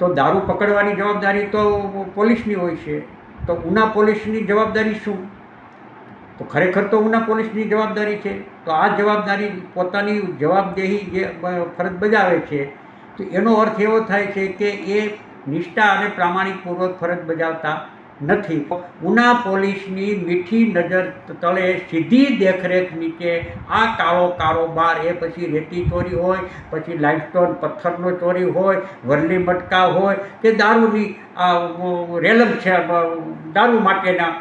તો દારૂ પકડવાની જવાબદારી તો પોલીસની હોય છે. તો ઉના પોલીસની જવાબદારી શું? તો ખરેખર તો ઉના પોલીસની જવાબદારી છે. તો આ જવાબદારી પોતાની જવાબદેહી જે ફરજ બજાવે છે, તો એનો અર્થ એવો થાય છે કે એ નિષ્ઠા અને પ્રામાણિકપૂર્વક ફરજ બજાવતા નથી. ઉના પોલીસની મીઠી નજર તળે સીધી દેખરેખ નીચે આ કાળો કારોબાર, એ પછી રેતી ચોરી હોય, પછી લાઇફસ્ટોન પથ્થરનો ચોરી હોય, વરલી મટકા હોય, કે દારૂની રેલમ છે દારૂ માટેના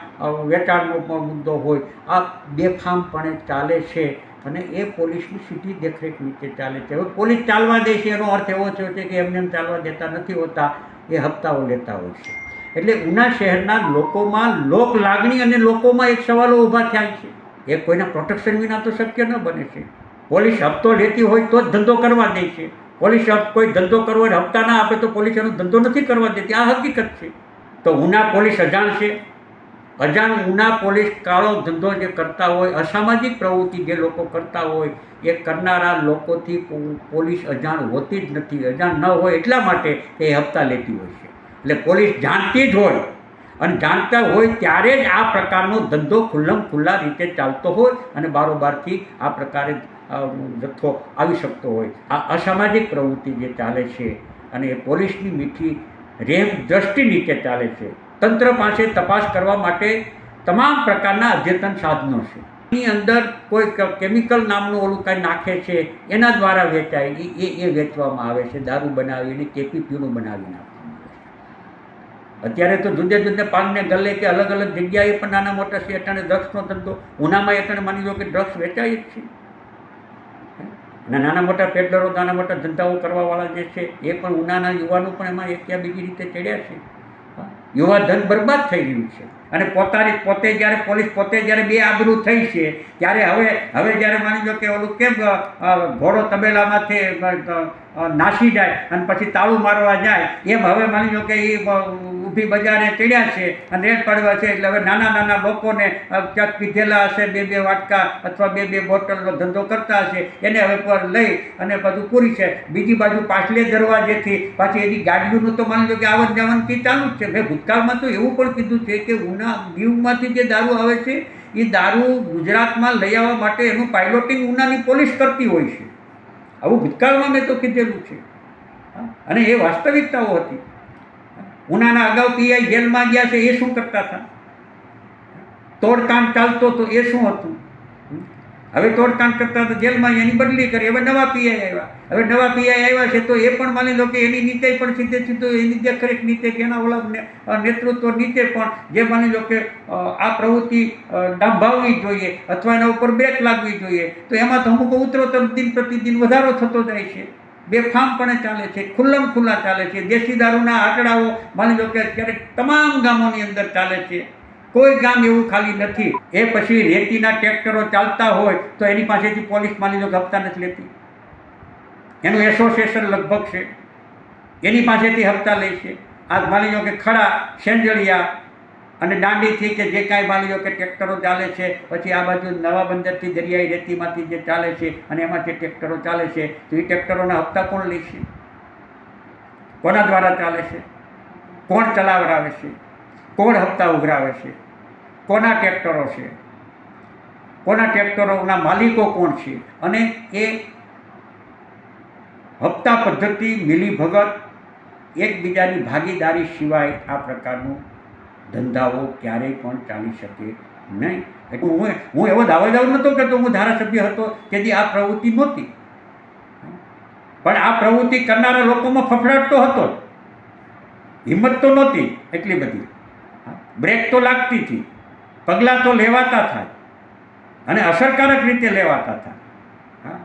વેચાણનો મુદ્દો હોય. આ બેફામપણે ચાલે છે અને એ પોલીસની સીધી દેખરેખ નીચે ચાલે છે. હવે પોલીસ ચાલવા દે છે એનો અર્થ એવો થયો છે કે એમને એમ ચાલવા દેતા નથી હોતા, એ હપ્તાઓ લેતા હોય છે. એટલે ઉના શહેરના લોકોમાં લોક લાગણી અને લોકોમાં એક સવાલો ઊભા થાય છે. એ કોઈના પ્રોટેક્શન વિના તો શક્ય ન બને છે. પોલીસ હપ્તો લેતી હોય તો જ ધંધો કરવા દે છે. પોલીસ કોઈ ધંધો કરવો હોય, હપ્તા ના આપે તો પોલીસ એનો ધંધો નથી કરવા દેતી. આ હકીકત છે. તો ઉના પોલીસ અજાણ છે. અજાણ ઉના પોલીસ કાળો ધંધો જે કરતા હોય, અસામાજિક પ્રવૃત્તિ જે લોકો કરતા હોય, એ કરનારા લોકોથી પોલીસ અજાણ હોતી જ નથી. અજાણ ન હોય એટલા માટે એ હપ્તા લેતી હોય છે. એટલે પોલીસ જાણતી જ હોય અને જાણતા હોય ત્યારે જ આ પ્રકારનો ધંધો ખુલ્લમ ખુલ્લા રીતે ચાલતો હોય અને બારોબારથી આ પ્રકારે જથ્થો આવી શકતો હોય. આ અસામાજિક પ્રવૃત્તિ જે ચાલે છે અને એ પોલીસની મીઠી રેમ દ્રષ્ટિ નીચે ચાલે છે. તંત્ર પાસે તપાસ કરવા માટે તમામ પ્રકારના અદ્યતન સાધનો છે. એની અંદર કોઈ કેમિકલ નામનું ઓલું કાંઈ નાખે છે, એના દ્વારા વેચાય, એ, એ- વેચવામાં આવે છે. દારૂ બનાવીને કેપી પીણું બનાવી છે. અત્યારે તો જુદા જુદા પાનને ગલે કે અલગ અલગ જગ્યાએ પણ નાના મોટા છે અટાણે ડ્રગ્સનો ધંધો, ઉનામાં અટાણે માની લો કે ડ્રગ્સ વેચાય જ છે. અને નાના મોટા પેડલરો નાના મોટા ધંધાઓ કરવાવાળા જે છે, એ પણ ઉનાના યુવાનો પણ એમાં એક યા બીજી રીતે ચડ્યા છે. યુવા ધન બરબાદ થઈ રહ્યું છે. અને પોતાની, પોતે જ્યારે, પોલીસ પોતે જ્યારે બે આબરૂ થઈ છે, ત્યારે હવે હવે જ્યારે માની લો કે ઓલું કેમ ઘોડો તબેલામાંથી નાસી જાય અને પછી તાળું મારવા જાય, એમ હવે માની લો કે એ ઊભી બજારે ચડ્યા છે અને રેડ પાડવા છે. એટલે હવે નાના નાના લોકોને ચક પીધેલા હશે બે બે વાટકા અથવા બે બે બોટલનો ધંધો કરતા હશે, એને હવે પર લઈ અને બધું પૂરી છે. બીજી બાજુ પાછલે દરવાજેથી પાછી એની ગાડીઓનું તો માની લો કે આવન જાવનથી ચાલુ જ છે. મેં ભૂતકાળમાં તો એવું પણ કીધું છે કે ઉના દીવમાંથી જે દારૂ આવે છે, એ દારૂ ગુજરાતમાં લઈ આવવા માટે એનું પાઇલોટિંગ ઉનાની પોલીસ કરતી હોય છે. આવું ભૂતકાળમાં મેં તો કીધેલું છે. અને એ વાસ્તવિકતાઓ હતી. ઉનાના અગાઉ પીઆઈ જેલમાં ગયા છે, એ શું કરતા હતા? તોડકામ ચાલતો તો એ શું હતું? હવે તોડકામ કરતા હતા જેલમાં એની બદલી કરી. હવે નવા પીઆઈ આવ્યા. હવે નવા પીઆઈ આવ્યા છે તો એ પણ માની લો કે એની નીચે પણ સીધે સીધું એની દેખરેખ નીચે કે એના ઓલા નેતૃત્વ નીચે પણ જે માની લો કે આ પ્રવૃત્તિ ડાંભાવવી જોઈએ અથવા એના ઉપર બ્રેક લાગવી જોઈએ, તો એમાં તો અમુક ઉત્તરોત્તર દિન પ્રતિદિન વધારો થતો જાય છે. બેફામપણે ચાલે છે ખુલ્લમ ખુલ્લા ચાલે છે, દેશી દારૂના આંકડાઓ માની લો કે અત્યારે તમામ ગામોની અંદર ચાલે છે, કોઈ ગામ એવું ખાલી નથી. એ પછી રેતીના ટ્રેક્ટરો ચાલતા હોય તો એની પાસેથી પોલીસ માની લો હપ્તા નથી લેતી. એનું એસોસિએશન લગભગ છે. એની પાસેથી હપ્તા લે છે. આ માની લો કે ખડા, સેંજળિયા અને દાંડીથી કે જે કાંઈ માલીઓ કે ટ્રેક્ટરો ચાલે છે, પછી આ બાજુ નવા બંદરથી દરિયાઈ રેતીમાંથી જે ચાલે છે અને એમાં જે ટ્રેક્ટરો ચાલે છે, તો એ ટ્રેક્ટરોના હપ્તા કોણ લે છે? કોના દ્વારા ચાલે છે? કોણ ચલાવડાવે છે? કોણ હપ્તા ઉઘરાવે છે? કોના ટ્રેક્ટરો છે? કોના ટ્રેક્ટરોના માલિકો કોણ છે? અને એ હપ્તા પદ્ધતિ, મિલીભગત, એકબીજાની ભાગીદારી સિવાય આ પ્રકારનું ધંધાઓ ક્યારેય પણ ચાલી શકે નહીં. એટલે હું હું એવો દાવો દાવ નહોતો કરતો હું ધારાસભ્ય હતો, તેથી આ પ્રવૃત્તિ નહોતી. પણ આ પ્રવૃત્તિ કરનારા લોકોમાં ફફડાટ તો હતો. હિંમત તો નહોતી એટલી બધી. બ્રેક તો લાગતી હતી. પગલાં તો લેવાતા થાય અને અસરકારક રીતે લેવાતા થાય હા.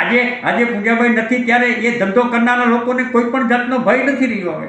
આજે આજે પૂજાભાઈ નથી, ત્યારે એ ધંધો કરનારા લોકોને કોઈ પણ જાતનો ભય નથી રહ્યો હવે.